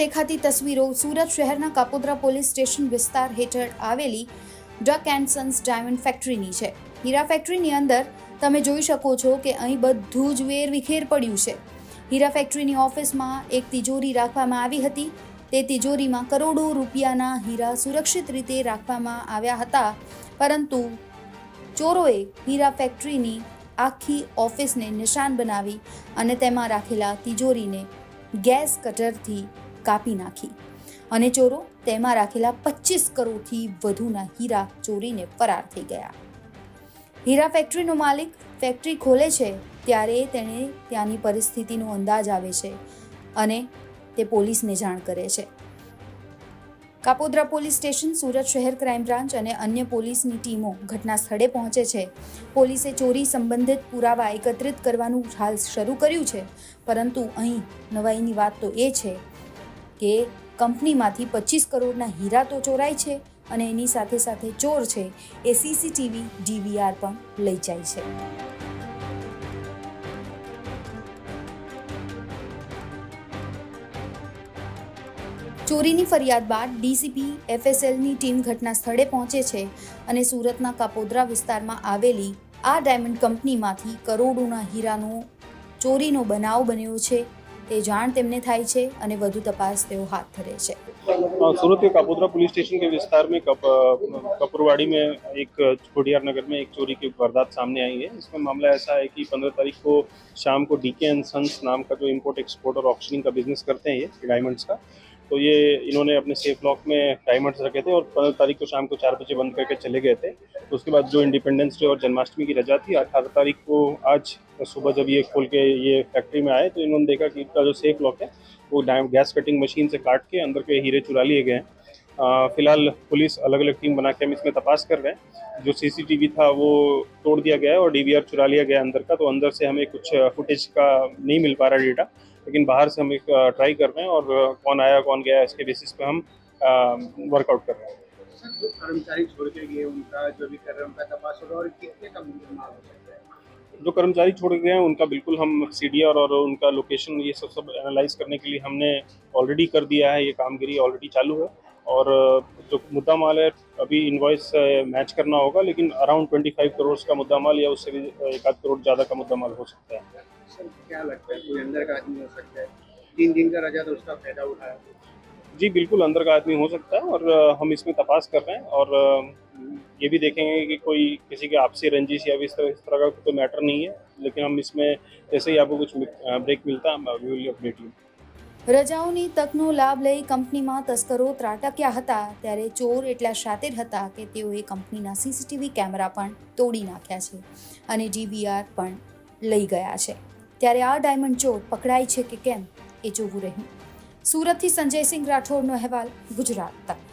દેખાતી તસવીરો સુરત શહેરના કાપોદ્રા પોલીસ સ્ટેશન વિસ્તાર હેઠળ આવેલી ડક એન્ડ સન્સ ડાયમંડ ફેક્ટરીની છે. હીરા ફેક્ટરીની અંદર તમે જોઈ શકો છો કે અહીં બધું જ વેર વિખેર પડ્યું છે. હીરા ફેક્ટરીની ઓફિસમાં એક તિજોરી રાખવામાં આવી હતી. તે તિજોરીમાં કરોડો રૂપિયાના હીરા સુરક્ષિત રીતે રાખવામાં આવ્યા હતા. પરંતુ ચોરોએ હીરા ફેક્ટરીની આખી ઓફિસને નિશાન બનાવી અને તેમાં રાખેલા તિજોરીને ગેસ કટરથી કાપી નાખી. અને ચોરો તેમાં રાખેલા પચીસ કરોડથી વધુના હીરા ચોરીને ફરાર થઈ ગયા. હીરા ફેક્ટરીનો માલિક ફેક્ટરી ખોલે છે ત્યારે તેણે ત્યાંની પરિસ્થિતિનો અંદાજ આવે છે અને તે પોલીસને જાણ કરે છે. કાપોદ્રા પોલીસ સ્ટેશન, સુરત શહેર ક્રાઇમ બ્રાન્ચ અને અન્ય પોલીસની ટીમો ઘટના સ્થળે પહોંચે છે. પોલીસે ચોરી સંબંધિત પુરાવા એકત્રિત કરવાનું હાલ શરૂ કર્યું છે. પરંતુ અહીં નવાઈની વાત તો એ છે કે કંપનીમાંથી પચીસ કરોડના હીરા તો ચોરાય છે અને એની સાથે સાથે ચોર છે એ સીસીટીવી ડીવીઆર પણ લઈ જાય છે. ચોરીની ફરિયાદ બાદ ડીસીપી, એફએસએલની ટીમ ઘટના સ્થળે પહોંચે છે અને સુરતના કાપોદ્રા વિસ્તારમાં આવેલી આ ડાયમંડ કંપનીમાંથી કરોડોના હીરાનો ચોરીનો બનાવ બન્યો છે. તે જાણ તેમને થાય છે અને વધુ તપાસ તેઓ હાથ ધરે છે हाँ, सूरत के कापोद्रा पुलिस स्टेशन के विस्तार में कप, कपूरवाड़ी में एक छोटियार नगर में एक चोरी की वारदात सामने आई है इसमें मामला ऐसा है कि पंद्रह तारीख को शाम को डीके एंड सन्स नाम का जो इम्पोर्ट एक्सपोर्ट और ऑक्शनिंग का बिजनेस करते हैं ये डायमंड्स का तो ये इन्होंने अपने सेफ़ लॉक में डायमंड्स रखे थे और पंद्रह तारीख को शाम को चार बजे बंद करके चले गए थे। तो उसके बाद जो इंडिपेंडेंस डे और जन्माष्टमी की रजा थी, अठारह तारीख को आज सुबह जब ये खोल के ये फैक्ट्री में आए तो इन्होंने देखा कि इनका जो सेफ़ लॉक है, वो गैस कटिंग मशीन से काट के अंदर के हीरे चुरा लिए गए हैं। फ़िलहाल पुलिस अलग अलग टीम बना के हम इसमें तपास कर रहे हैं। जो सीसीटीवी था, वो तोड़ दिया गया है और डीवीआर चुरा लिया गया अंदर का तो अंदर से हमें कुछ फुटेज का नहीं मिल पा रहा डेटा लेकिन बाहर से हम एक ट्राई कर रहे हैं और कौन आया कौन गया इसके बेसिस पे हम वर्कआउट कर रहे हैं। जो कर्मचारी छोड़ के गए उनका जो भी कर रहे हैं उनका तपास होगा और कितने का मुकदमा हो सकता है? जो कर्मचारी छोड़ के गए हैं उनका बिल्कुल हम सी और, और उनका लोकेशन ये सब सब एनालाइज करने के लिए हमने ऑलरेडी कर दिया है ये कामगिरी ऑलरेडी चालू है। और जो मुद्दा माल है अभी इन्वॉइस मैच करना होगा लेकिन अराउंड ट्वेंटी फाइव करोड़ का मुद्दा माल या उससे भी एक आध करोड़ ज़्यादा का मुद्दा माल हो सकता है। सर क्या लगता है कोई अंदर का आदमी हो सकता है? तीन दिन का रजा तो उसका फ़ायदा उठाया। जी बिल्कुल अंदर का आदमी हो सकता है और हम इसमें तपास कर रहे हैं और ये भी देखेंगे कि कोई किसी के आपसी रंजिश या भी इस तरह इस तरह का कोई मैटर नहीं है लेकिन हम इसमें जैसे ही आपको कुछ ब्रेक मिलता है हम विल अपडेट यू રજાઓની તકનો લાભ લઈ કંપનીમાં તસ્કરો ત્રાટક્યા હતા, ત્યારે ચોર એટલા શાતિર હતા કે તેઓએ કંપનીના સીસીટીવી કેમેરા પણ તોડી નાખ્યા છે અને ડીવીઆર પણ લઈ ગયા છે. ત્યારે આ ડાયમંડ ચોર પકડાય છે કે કેમ એ જોવું રહ્યું. સુરતથી સંજયસિંહ રાઠોડનો અહેવાલ, ગુજરાત તક.